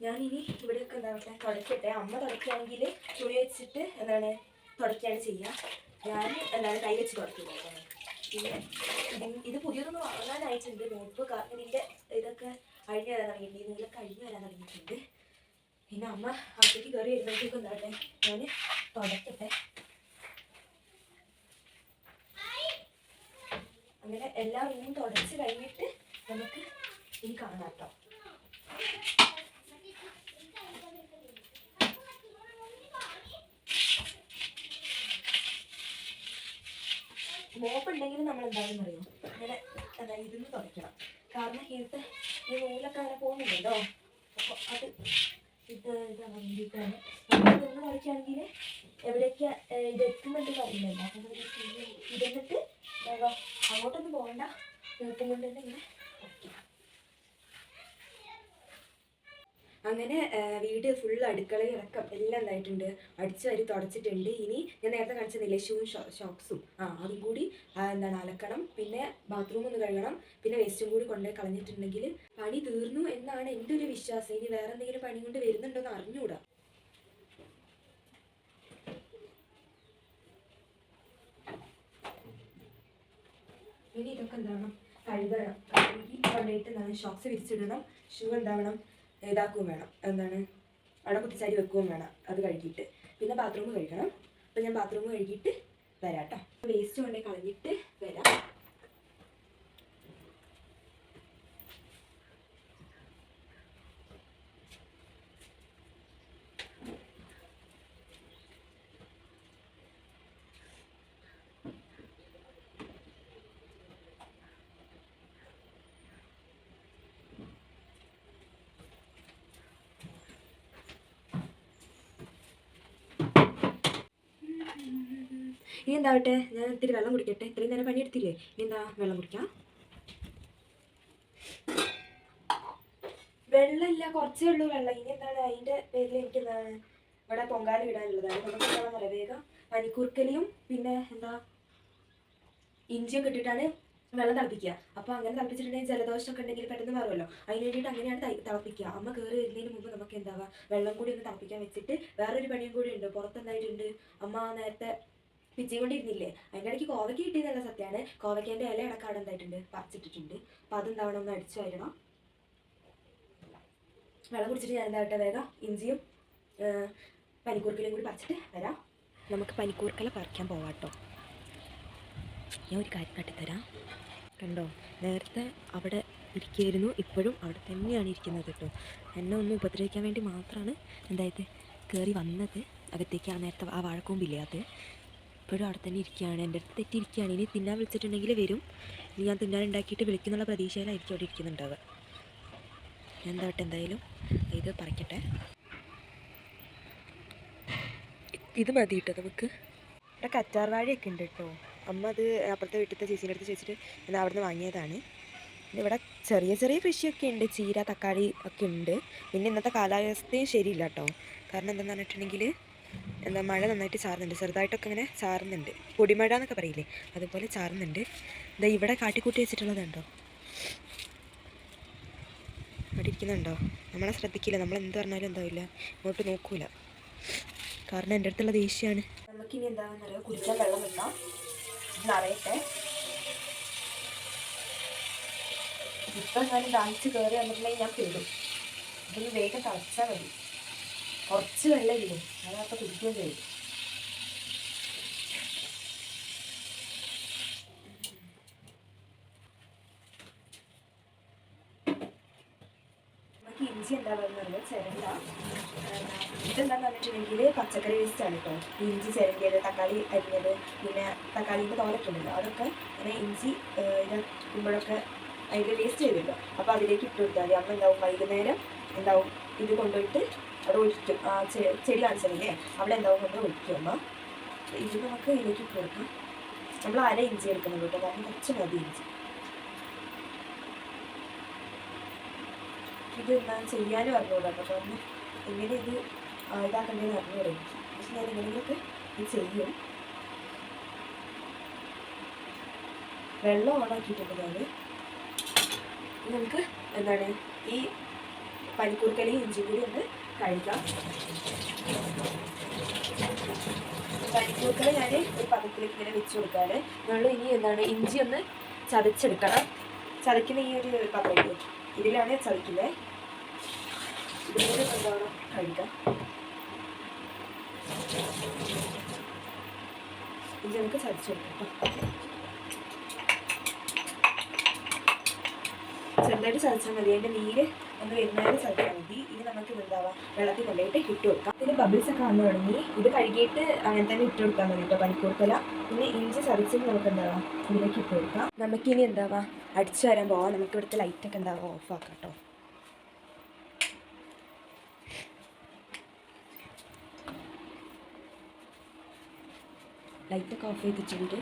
ഞാനിനി ഇവിടെയൊക്കെ പറയുക തുടക്കട്ടെ. അമ്മ തുടക്കുകയാണെങ്കിൽ തുണി വെച്ചിട്ട് എന്താണ് തുടക്കുകയാണ് ചെയ്യുക. ഞാൻ എന്താണ് കൈ വെച്ച് തുടക്കുന്നത്. പിന്നെ ഇത് പുതിയതൊന്നും വാങ്ങാനായിട്ടുണ്ട്. നോട്ട്ബുക്ക് ഇതിന്റെ ഇതൊക്കെ അഴിഞ്ഞു വരാൻ തുടങ്ങിയിട്ടുണ്ട്. ഈ നൂലൊക്കെ അഴിഞ്ഞു വരാൻ തുടങ്ങിയിട്ടുണ്ട്. പിന്നെ അമ്മ അകത്തേക്ക് കയറി വരുമ്പോഴത്തേക്കും എന്താട്ടെ ഞാൻ തുടക്കട്ടെ. അങ്ങനെ എല്ലാ തുടച്ച് കഴിഞ്ഞിട്ട് നമുക്ക് ഇനി കാണാം കേട്ടോ. മോപ്പ് ഉണ്ടെങ്കിൽ നമ്മൾ എന്തായാലും അറിയാം ഇങ്ങനെ അതായത് ഇരുന്ന് തുടയ്ക്കണം. കാരണം ഇതിലത്തെ ഈ നൂലൊക്കെ അങ്ങനെ പോകുന്നുണ്ടല്ലോ അപ്പോൾ അത് ഇത് ഇതാ വേണ്ടിയിട്ടാണ് നമ്മൾ നിന്ന് തുടയ്ക്കുകയാണെങ്കിൽ എവിടേക്ക് ഇത് എത്തുന്നുണ്ടെന്ന് അറിയില്ലല്ലോ. അപ്പൊ ഇതെന്നിട്ട് അങ്ങോട്ടൊന്നും പോകണ്ട. വീട്ടും ഇങ്ങനെ തുടയ്ക്കണം അങ്ങനെ വീട് ഫുൾ അടുക്കളയിലടക്കം എല്ലാം എന്തായിട്ടുണ്ട് അടിച്ചു വരി തുടച്ചിട്ടുണ്ട്. ഇനി ഞാൻ നേരത്തെ കാണിച്ചതില്ലേ ഷൂവും ഷോക്സും. ആ അതും കൂടി എന്താണ് അലക്കണം. പിന്നെ ബാത്റൂം ഒന്ന് കഴുകണം. പിന്നെ വേസ്റ്റും കൂടി കൊണ്ടുപോയി കളഞ്ഞിട്ടുണ്ടെങ്കിൽ പണി തീർന്നു എന്നാണ് എന്റെ ഒരു വിശ്വാസം. ഇനി വേറെ എന്തെങ്കിലും പണി കൊണ്ട് വരുന്നുണ്ടോ എന്ന് അറിഞ്ഞുകൂടാ ഇനി ഇതൊക്കെ എന്താവണം? കഴുകണം. കഴുകി കൊണ്ടുപോയിട്ട് ഷോക്സ് വിരിച്ചിടണം. ഷൂ എന്താവണം ഇതാക്കുകയും വേണം. എന്താണ്? അവിടെ കുത്തിച്ചാരി വെക്കുകയും വേണം. അത് കഴുകിയിട്ട്. പിന്നെ ബാത്റൂം കഴുകണം അപ്പം ഞാൻ ബാത്റൂം കഴുകിയിട്ട് വരാം കേട്ടോ വേസ്റ്റ് കൊണ്ടുപോയി കളഞ്ഞിട്ട് വരാം. ഇനി എന്താവട്ടെ? ഞാൻ ഇത്തിരി വെള്ളം കുടിക്കട്ടെ. ഇത്രയും നേരം പണിയെടുത്തില്ലേ? ഇനി എന്താ വെള്ളം കുടിക്കാം? വെള്ളമില്ല കുറച്ചേ ഉള്ളൂ വെള്ളം. ഇനി എന്താണ്? അതിന്റെ പേരിൽ എനിക്ക് എന്താണ് ഇവിടെ പൊങ്കാല ഇടാനുള്ളതാണ് നമുക്ക് എന്താണെന്ന് പറയാം? വേഗം പനിക്കൂർക്കലിയും പിന്നെ എന്താ ഇഞ്ചിയൊക്കെ ഇട്ടിട്ടാണ് വെള്ളം തിളപ്പിക്കുക. അപ്പോൾ അങ്ങനെ തിളപ്പിച്ചിട്ടുണ്ടെങ്കിൽ ജലദോഷമൊക്കെ ഉണ്ടെങ്കിൽ പെട്ടെന്ന് മാറുമല്ലോ. അതിന് അങ്ങനെയാണ് തിളപ്പിക്കുക. അമ്മ കയറി വരുന്നതിന് മുമ്പ് നമുക്ക് എന്താവാ വെള്ളം കൂടി ഒന്ന് തിളപ്പിക്കാൻ വെച്ചിട്ട് വേറൊരു പണിയും കൂടി ഉണ്ട്. പുറത്തെന്തായിട്ടുണ്ട് അമ്മ നേരത്തെ പിച്ചയും കൊണ്ടിരുന്നില്ലേ? അതിന്റെ ഇടയ്ക്ക് കോവയ്ക്ക് കിട്ടിയതല്ല സത്യമാണ് കോവയ്ക്കേന്റെ ഇല ഇടക്കാട് എന്തായിട്ടുണ്ട്? പറിച്ചിട്ടിട്ടുണ്ട്. അപ്പോൾ അതെന്താവണം ഒന്ന് അടിച്ചു വരണം. വെള്ളം കുടിച്ചിട്ട് ഞാൻ എന്താ വേഗം ഇഞ്ചിയും പനിക്കൂർക്കലും കൂടി പറിച്ചിട്ട് വരാം. നമുക്ക് പനിക്കൂർക്കല പറിക്കാൻ പോവാട്ടോ. ഞാൻ ഒരു കാര്യം കാട്ടിത്തരാം. കണ്ടോ? നേരത്തെ അവിടെ ഇരിക്കുകയായിരുന്നു. ഇപ്പോഴും അവിടെ തന്നെയാണ് ഇരിക്കുന്നത് കേട്ടോ. എന്നെ ഒന്ന് ഉപദ്രവിക്കാൻ വേണ്ടി മാത്രമാണ് എന്തായത്? കയറി വന്നത്. അകത്തേക്ക് ആ നേരത്തെ ആ വാഴക്കൊമ്പില്ലേ അത്? ഇപ്പോഴും അവിടെ തന്നെ ഇരിക്കുകയാണ്. എന്റെ അടുത്ത് തെറ്റിയിരിക്കുകയാണ്. ഇനി തിന്നാൻ വിളിച്ചിട്ടുണ്ടെങ്കിൽ വരും. ഇനി ഞാൻ തിന്നാൻ ഉണ്ടാക്കിയിട്ട് വിളിക്കുന്നുള്ള പ്രതീക്ഷയിലായിരിക്കും അവിടെ ഇരിക്കുന്നുണ്ടാവുക. ഞാൻ എന്തായാലും ഇത് പറിക്കട്ടെ. ഇത് മതി കേട്ടോ നമുക്ക്. ഇവിടെ കറ്റാർ വാഴയൊക്കെ ഉണ്ട് കേട്ടോ. അമ്മ അത് അപ്പുറത്തെ വീട്ടിലത്തെ ചേച്ചീന്റെ അടുത്ത് ചോദിച്ചിട്ട് ഞാൻ അവിടെ നിന്ന് വാങ്ങിയതാണ്. പിന്നെ ഇവിടെ ചെറിയ ചെറിയ കൃഷിയൊക്കെ ഉണ്ട്. ചീര തക്കാളി ഒക്കെ ഉണ്ട്. പിന്നെ ഇന്നത്തെ കാലാവസ്ഥയും ശരിയില്ല കേട്ടോ. കാരണം എന്താണെന്ന് പറഞ്ഞിട്ടുണ്ടെങ്കിൽ എന്താ മഴ നന്നായിട്ട് ചാറുന്നുണ്ട്. ചെറുതായിട്ടൊക്കെ ഇങ്ങനെ ചാറുന്നുണ്ട്. പൊടിമഴ എന്നൊക്കെ പറയില്ലേ? അതുപോലെ ചാറുന്നുണ്ട്. ഇതാ ഇവിടെ കാട്ടിക്കൂട്ടി വെച്ചിട്ടുള്ളതുണ്ടോ? അവിടെ ഇരിക്കുന്നുണ്ടോ? നമ്മളെ ശ്രദ്ധിക്കില്ല. നമ്മൾ എന്ത് പറഞ്ഞാലും എന്താവില്ല ഇങ്ങോട്ട് നോക്കൂല. കാരണം എന്റെ അടുത്തുള്ള ദേഷ്യമാണ്. നമുക്കിനി എന്താണെന്ന് അറിയാം? കുടിക്കാൻ വെള്ളം വെക്കാം. നിറയട്ടെ ഇപ്പം ഞാൻ ദാഹിച്ച് കയറി വന്നിട്ടുണ്ടെങ്കിൽ ഞാൻ പെടും. ഇതൊന്ന് വേഗം തളച്ചാൽ മതി. കുറച്ച് വെള്ളം ഇല്ലേ അതിനകത്ത് കുടിക്കുകയും ചെയ്യും നമുക്ക് ഇഞ്ചി എന്താ പറയുന്നത് പച്ചക്കറി വേസ്റ്റ് ആണ് കേട്ടോ. ഇഞ്ചി ചിരണ്ടിയത് തക്കാളി അരിഞ്ഞത് പിന്നെ തക്കാളിന്റെ തോലൊക്കെ ഉണ്ടല്ലോ. അതൊക്കെ അങ്ങനെ ഇഞ്ചി ഇതാക്കുമ്പോഴൊക്കെ അതിന്റെ വേസ്റ്റ് ചെയ്തല്ലോ അപ്പോൾ അതിലേക്ക് ഇട്ട് കൊടുത്താൽ അമ്മ എന്താവും? വൈകുന്നേരം എന്താവും? ഇത് കൊണ്ടുപോയിട്ട് അവിടെ ഒഴിക്കും ചെടി കാണിച്ചതല്ലേ? അവിടെ എന്താവും കൊണ്ട് ഒഴിക്കും ഇഞ്ചി നമുക്ക് ഇതിലേക്ക് കൊടുക്കാം നമ്മൾ അര ഇഞ്ചി എടുക്കണം കേട്ടോ. കാരണം കുറച്ച് മതി ഇഞ്ചി. ഇത് എന്താ ചെയ്യാനും അറിഞ്ഞൂടാ. കേട്ടോ ഒന്ന് എങ്ങനെ ഇത് ഇതാക്കണ്ടേന്ന് അറിഞ്ഞൂടാ. പക്ഷെ ഞാൻ എങ്ങനെയൊക്കെ ഇത് ചെയ്യും. വെള്ളം ഓണാക്കിയിട്ടുണ്ട് ഞാൻ നമുക്ക് എന്താണ് ഈ പനിക്കൂർക്കലയും ഇഞ്ചി കൂടി ഒന്ന് കഴിക്കാം. പനിക്കൂർക്കല ഞാൻ ഒരു പദത്തിലേക്ക് ഇങ്ങനെ വെച്ച് കൊടുക്കാറ് നമ്മൾ ഇനി എന്താണ് ഇഞ്ചി ഒന്ന് ചതച്ചെടുക്കണം. ചതക്കുന്ന ഈ ഒരു പാത്രത്തിൽ ഇതിലാണ് ചതിക്കുന്നത് ഇതിലൂടെ എന്താണ് കഴുകാം ഇത് നമുക്ക് ചതിച്ചു കൊടുക്കാം കേട്ടോ. ചെറുതായിട്ട് ചതച്ചാൽ മതി. അതിന്റെ നീര് ഒന്ന് വരുന്നതിന് ചതച്ചാൽ മതി. ഇത് നമുക്ക് ഇതെന്താവാം വെള്ളത്തിൽ കൊണ്ടുപോയിട്ട് ഇട്ട് കൊടുക്കാം. ഇതിന് ബബിൾസ് ഒക്കെ വന്നു തുടങ്ങി. ഇത് കഴുകിയിട്ട് അങ്ങനെ തന്നെ ഇട്ട് കൊടുക്കാൻ മതി പനിക്കൂർക്കല പിന്നെ ഇഞ്ചി ചതച്ചിട്ട് നമുക്ക് എന്താവാം ഇതിലേക്ക് ഇട്ട് കൊടുക്കാം. നമുക്കിനി എന്താവാ അടിച്ചു വരാൻ പോവാം. നമുക്ക് ഇവിടുത്തെ ലൈറ്റൊക്കെ എന്താവാം ഓഫ് ആക്കാം കേട്ടോ. ലൈറ്റൊക്കെ ഓഫ് ചെയ്തിട്ടുണ്ട്.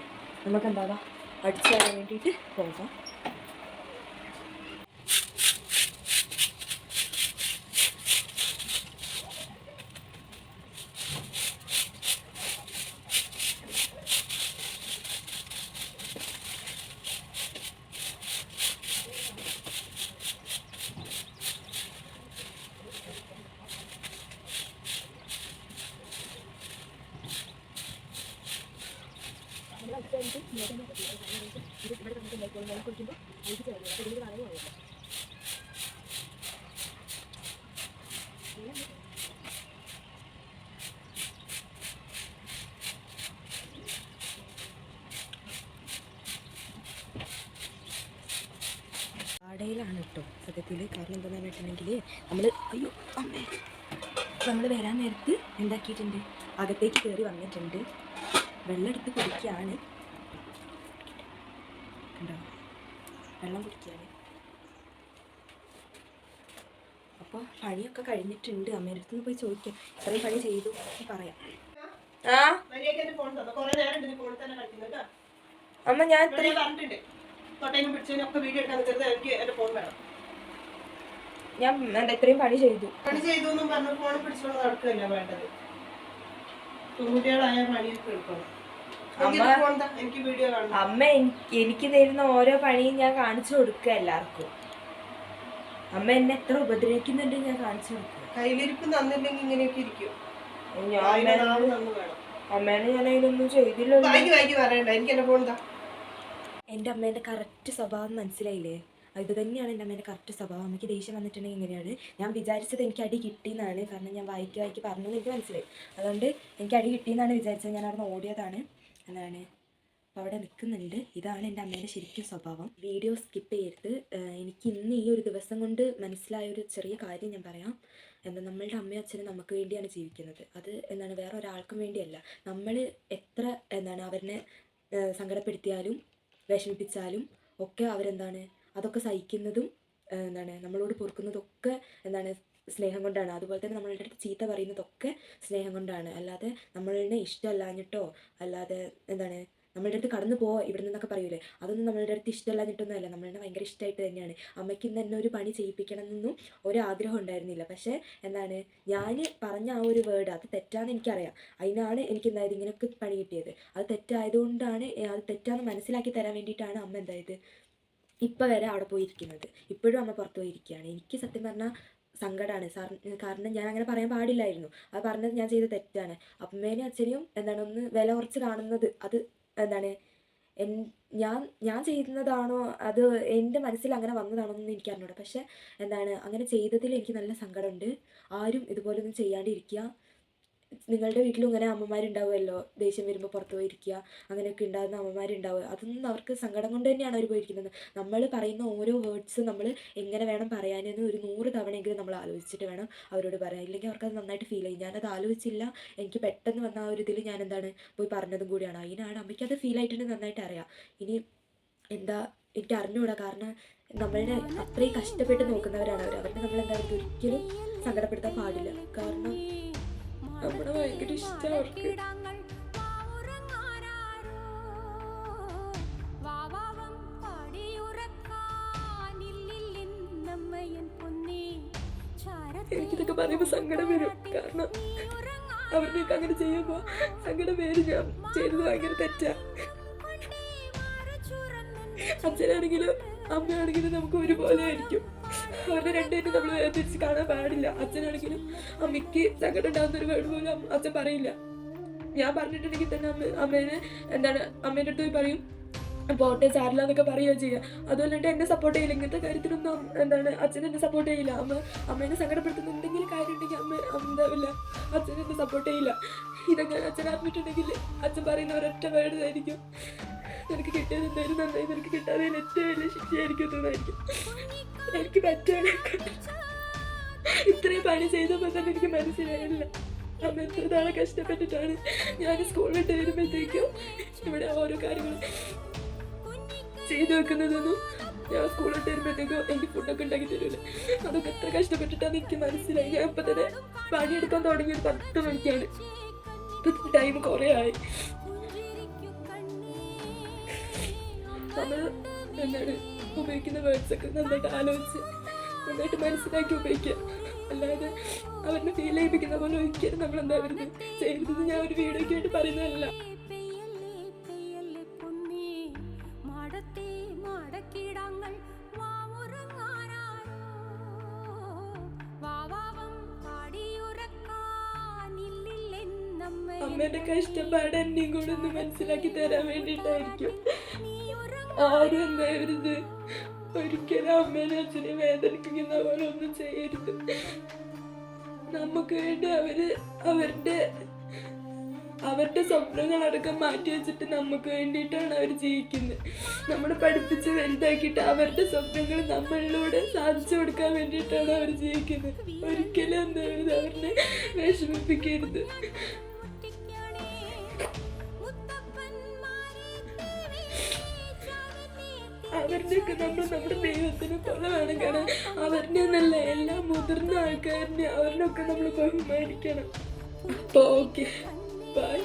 നമുക്ക് എന്താവാം അടിച്ചു വരാൻ വേണ്ടിയിട്ട് പോകാം. വാടകയിലാണ് കേട്ടോ സത്യത്തിൽ കാരണം എന്താണെന്ന് വെച്ചിട്ടുണ്ടെങ്കിൽ നമ്മൾ അയ്യോ അമ്മേ. നമ്മൾ വരാൻ നേരത്ത് എന്താക്കിയിട്ടുണ്ട്? അകത്തേക്ക് കയറി വന്നിട്ടുണ്ട്. വെള്ളം എടുത്ത് കുടിക്കുകയാണ് കണ്ടോ വെള്ളം കുടിക്കാൻ അപ്പോൾ പണിയൊക്കെ കഴിഞ്ഞിട്ടുണ്ട്. അമ്മേന്റെ അടുത്ത് നിന്ന് പോയി ചോദിക്കാം. ഇത്രയും പണി ചെയ്തു എന്ന് പറയാം. അമ്മ ഞാൻ ഞാൻ പറഞ്ഞിട്ടുണ്ട്. തൊട്ടേനും പിടിച്ചതിനൊക്കെ വീഡിയോ എടുക്കാൻ നിൽക്കരുത് എനിക്ക് എന്റെ ഫോൺ വേണം. ഞാൻ എന്താ ഇത്രയും പണി ചെയ്തു. പണി ചെയ്തു എന്നും പറഞ്ഞ് ഫോൺ പിടിച്ചുകൊണ്ട് നടക്കുകയല്ല വേണ്ടത്? പെൺകുട്ടികളായ പണിയൊക്കെ എടുക്കണം. അമ്മ- എനിക്ക് തരുന്ന ഓരോ പണിയും ഞാൻ കാണിച്ചു കൊടുക്കുക എല്ലാവർക്കും. അമ്മ എന്നെ എത്ര ഉപദ്രവിക്കുന്നുണ്ട് ഞാൻ കാണിച്ചു കൊടുക്കുക. കയ്യിലിരിപ്പ് തന്നില്ലെങ്കിൽ ഇങ്ങനെയൊക്കെ ഇരിക്കും. അമ്മേനെ- ഞാൻ അതിനൊന്നും ചെയ്തില്ലല്ലോ. എനിക്ക് ഫോൺ എന്റെ അമ്മേന്റെ കറക്റ്റ് സ്വഭാവം മനസ്സിലായില്ലേ? ഇത് തന്നെയാണ് എന്റെ അമ്മേന്റെ കറക്റ്റ് സ്വഭാവം. അമ്മയ്ക്ക് ദേഷ്യം വന്നിട്ടുണ്ടെങ്കിൽ എങ്ങനെയാണ് ഞാൻ വിചാരിച്ചത് എനിക്ക് അടി കിട്ടിയെന്നാണ്. കാരണം ഞാൻ വായിക്ക് വായിക്ക് പറഞ്ഞു എന്ന് എനിക്ക് മനസ്സിലായി. അതുകൊണ്ട് എനിക്ക് അടി കിട്ടിയെന്നാണ് വിചാരിച്ചത്. ഞാൻ അവിടെ ഓടിയതാണ്. എന്താണ്? അവിടെ നിൽക്കുന്നുണ്ട് ഇതാണ് എന്റെ അമ്മേന്റെ ശരിക്കും സ്വഭാവം. വീഡിയോ സ്കിപ്പ് ചെയ്യരുത്. എനിക്ക് ഇന്ന് ഈ ഒരു ദിവസം കൊണ്ട് മനസ്സിലായ ഒരു ചെറിയ കാര്യം ഞാൻ പറയാം. എന്താ നമ്മളുടെ അമ്മയും അച്ഛനും നമുക്ക് വേണ്ടിയാണ് ജീവിക്കുന്നത്. അത് എന്താണ് വേറെ ഒരാൾക്കും വേണ്ടിയല്ല. നമ്മൾ എത്ര എന്താണ് അവരെ സങ്കടപ്പെടുത്തിയാലും വിഷമിപ്പിച്ചാലും ഒക്കെ അവരെന്താണ് അതൊക്കെ സഹിക്കുന്നതും എന്താണ് നമ്മളോട് പൊറുക്കുന്നതൊക്കെ എന്താണ് സ്നേഹം കൊണ്ടാണ്. അതുപോലെ തന്നെ നമ്മളുടെ അടുത്ത് ചീത്ത പറയുന്നതൊക്കെ സ്നേഹം കൊണ്ടാണ്. അല്ലാതെ നമ്മളിനെ ഇഷ്ടമല്ലാഞ്ഞിട്ടോ അല്ലാതെ എന്താണ് നമ്മളുടെ അടുത്ത് കടന്നു പോവാ ഇവിടെ നിന്നൊക്കെ പറയൂലേ? അതൊന്നും നമ്മളുടെ അടുത്ത് ഇഷ്ടമല്ലാഞ്ഞിട്ടൊന്നും അല്ല നമ്മളുടെ ഭയങ്കര ഇഷ്ടമായിട്ട് തന്നെയാണ്. അമ്മയ്ക്ക് ഇന്ന് എന്നെ ഒരു പണി ചെയ്യിപ്പിക്കണം എന്നൊന്നും ഒരു ആഗ്രഹം ഉണ്ടായിരുന്നില്ല. പക്ഷേ എന്താണ് ഞാൻ പറഞ്ഞ ആ ഒരു വേർഡ് അത് തെറ്റാന്ന് എനിക്കറിയാം. അതിനാണ് എനിക്ക് എന്തായത് ഇങ്ങനെയൊക്കെ പണി കിട്ടിയത്. അത് തെറ്റായതുകൊണ്ടാണ് അത് തെറ്റാന്ന് മനസ്സിലാക്കി തരാൻ വേണ്ടിയിട്ടാണ് അമ്മ എന്തായത്? ഇപ്പം വരെ അവിടെ പോയിരിക്കുന്നത്. ഇപ്പോഴും അമ്മ പുറത്ത് പോയിരിക്കുകയാണ്. എനിക്ക് സത്യം പറഞ്ഞാൽ സങ്കടമാണ് സാർ കാരണം ഞാൻ അങ്ങനെ പറയാൻ പാടില്ലായിരുന്നു. അത് പറഞ്ഞത് ഞാൻ ചെയ്ത തെറ്റാണ്. അമ്മേനെയും അച്ഛനെയും എന്താണ് ഒന്ന് വില കുറച്ച് കാണുന്നത്. അത് എന്താണ് എൻ ഞാൻ ഞാൻ ചെയ്യുന്നതാണോ അത് എന്റെ മനസ്സിൽ അങ്ങനെ വന്നതാണോ എന്ന് എനിക്ക് അറിഞ്ഞൂടാ. പക്ഷേ എന്താണ് അങ്ങനെ ചെയ്തതിൽ എനിക്ക് നല്ല സങ്കടമുണ്ട്. ആരും ഇതുപോലൊന്നും ചെയ്യാണ്ടിരിക്കുക. നിങ്ങളുടെ വീട്ടിലും ഇങ്ങനെ അമ്മമാരുണ്ടാവുമല്ലോ? ദേഷ്യം വരുമ്പോൾ പുറത്ത് പോയിരിക്കുക അങ്ങനെയൊക്കെ ഉണ്ടാകുന്ന അമ്മമാരുണ്ടാവുക. അതൊന്നും അവർക്ക് സങ്കടം കൊണ്ട് തന്നെയാണ് അവർ പോയിരിക്കുന്നത്. നമ്മൾ പറയുന്ന ഓരോ വേർഡ്സ് നമ്മൾ എങ്ങനെ വേണം പറയാനെന്ന് ഒരു നൂറ് തവണയെങ്കിലും നമ്മൾ ആലോചിച്ചിട്ട് വേണം അവരോട് പറയാൻ. ഇല്ലെങ്കിൽ അവർക്കത് നന്നായിട്ട് ഫീൽ ചെയ്യും. ഞാനത് ആലോചിച്ചില്ല. എനിക്ക് പെട്ടെന്ന് വന്ന ആ ഒരു ഇതിൽ ഞാൻ എന്താണ് പോയി പറഞ്ഞതും കൂടിയാണ്. അതിനാണ് അമ്മയ്ക്ക് അത് ഫീൽ ആയിട്ടുണ്ട് നന്നായിട്ട് അറിയാം. ഇനി എന്താ എനിക്ക് അറിഞ്ഞുകൂടാ കാരണം നമ്മളുടെ അത്രയും കഷ്ടപ്പെട്ട് നോക്കുന്നവരാണ് അവർ അവരുടെ നമ്മൾ എന്താ പറയുക ഒരിക്കലും സങ്കടപ്പെടുത്താൻ പാടില്ല. കാരണം നമ്മുടെ ഭയങ്കര ഇഷ്ടമാണ് അവർക്ക്. എനിക്കിതൊക്കെ പറയുമ്പോൾ സങ്കടം വരും. കാരണം അവർക്ക് അങ്ങനെ ചെയ്യുമ്പോൾ സങ്കടം വരും. ഞാൻ ചെയ്തത് ഭയങ്കര തെറ്റാ. അച്ഛനാണെങ്കിലും അമ്മയാണെങ്കിലും നമുക്ക് ഒരുപോലെ ആയിരിക്കും. അവരുടെ രണ്ടുപേരും നമ്മൾ വേർതിരിച്ച് കാണാൻ പാടില്ല. അച്ഛനാണെങ്കിലും അമ്മയ്ക്ക് സങ്കടം ഉണ്ടാകുന്ന ഒരു വേർഡ് പോലും അച്ഛൻ പറയില്ല. ഞാൻ പറഞ്ഞിട്ടുണ്ടെങ്കിൽ തന്നെ അമ്മ അമ്മേനെ എന്താണ് അമ്മേന്റെ അടുത്ത് പോയി പറയും. പോട്ടെ സാരില്ല എന്നൊക്കെ പറയുകയോ ചെയ്യുക അതുമല്ലാണ്ട് എന്നെ സപ്പോർട്ട് ചെയ്യില്ല. ഇങ്ങനത്തെ കാര്യത്തിലൊന്നും എന്താണ് അച്ഛൻ എന്നെ സപ്പോർട്ട് ചെയ്യില്ല. അമ്മ അമ്മേനെ സങ്കടപ്പെടുത്തുന്ന എന്തെങ്കിലും കാര്യം ഉണ്ടെങ്കിൽ അമ്മ എന്താവില്ല അച്ഛൻ എന്നെ സപ്പോർട്ട് ചെയ്യില്ല. ഇതൊക്കെ അച്ഛൻ അറിഞ്ഞിട്ടുണ്ടെങ്കിൽ അച്ഛൻ പറയുന്ന ഒരൊറ്റ വേർഡ് ആയിരിക്കും നിനക്ക് കിട്ടിയത് എന്തായാലും നന്നായി. നിനക്ക് കിട്ടാതെ ഏറ്റവും വലിയ ശിക്ഷയായിരിക്കും തോന്നായിരിക്കും. എനിക്ക് പറ്റാണ് ഇത്രയും പണി ചെയ്തപ്പോൾ തന്നെ എനിക്ക് മനസ്സിലായില്ല. അമ്മ എത്ര നാളെ കഷ്ടപ്പെട്ടിട്ടാണ് ഞാൻ സ്കൂൾ വിട്ട് വരുമ്പോഴത്തേക്കും ഇവിടെ ഓരോ കാര്യങ്ങളും ചെയ്തു വെക്കുന്നതൊന്നും ഞാൻ സ്കൂളിൽ വരുമ്പോഴത്തേക്കും എനിക്ക് ഫുഡൊക്കെ ഉണ്ടാക്കി തരൂല അതൊക്കെ എത്ര കഷ്ടപ്പെട്ടിട്ടാന്ന് എനിക്ക് മനസ്സിലായി. ഞാൻ ഇപ്പം തന്നെ പണിയെടുക്കാൻ തുടങ്ങിയത് പത്ത് മണിക്കാണ്. ഇപ്പം ടൈം കുറേ ആയി. നമ്മൾ എന്താണ് ഉപയോഗിക്കുന്ന വേർഡ്സ് ഒക്കെ നന്നായിട്ട് ആലോചിച്ച് നന്നായിട്ട് മനസ്സിലാക്കി ഉപയോഗിക്കുക. അല്ലാതെ അവരുടെ ഫീൽ ചെയ്യിപ്പിക്കുന്ന പോലെ ഒരിക്കലും നമ്മൾ എന്താ വരുന്നത് ചെയ്തത് ഞാൻ ഒരു വീഡിയോയ്ക്ക് വേണ്ടി പറയുന്നതല്ല. അമ്മേന്റെ കഷ്ടപ്പാട് എന്നെയും കൂടെ ഒന്ന് മനസ്സിലാക്കി തരാൻ വേണ്ടിയിട്ടായിരിക്കും. ആരും എന്തായിരുന്നത് ഒരിക്കലും അമ്മേനെ അച്ഛനെ വേദനിപ്പിക്കുന്ന പോലെ ഒന്നും ചെയ്യരുത്. നമുക്ക് വേണ്ടി അവർ അവരുടെ അവരുടെ സ്വപ്നങ്ങളടക്കം മാറ്റി വെച്ചിട്ട് നമുക്ക് വേണ്ടിയിട്ടാണ് അവർ ജീവിക്കുന്നത്. നമ്മളെ പഠിപ്പിച്ച് വലുതാക്കിയിട്ട് അവരുടെ സ്വപ്നങ്ങൾ നമ്മളിലൂടെ സാധിച്ചു കൊടുക്കാൻ വേണ്ടിയിട്ടാണ് അവർ ജീവിക്കുന്നത്. ഒരിക്കലും എന്തായാലും അവരെ വിഷമിപ്പിക്കരുത്. അവരുടെയൊക്കെ നമ്മൾ നമ്മുടെ ദൈവത്തിന് പോലെ കാണാൻ അവരുടെ എന്നല്ല എല്ലാ മുതിർന്ന ആൾക്കാരിനെ അവരിനൊക്കെ നമ്മൾ ബഹുമാനിക്കണം. അപ്പോൾ ഓക്കെ ബൈ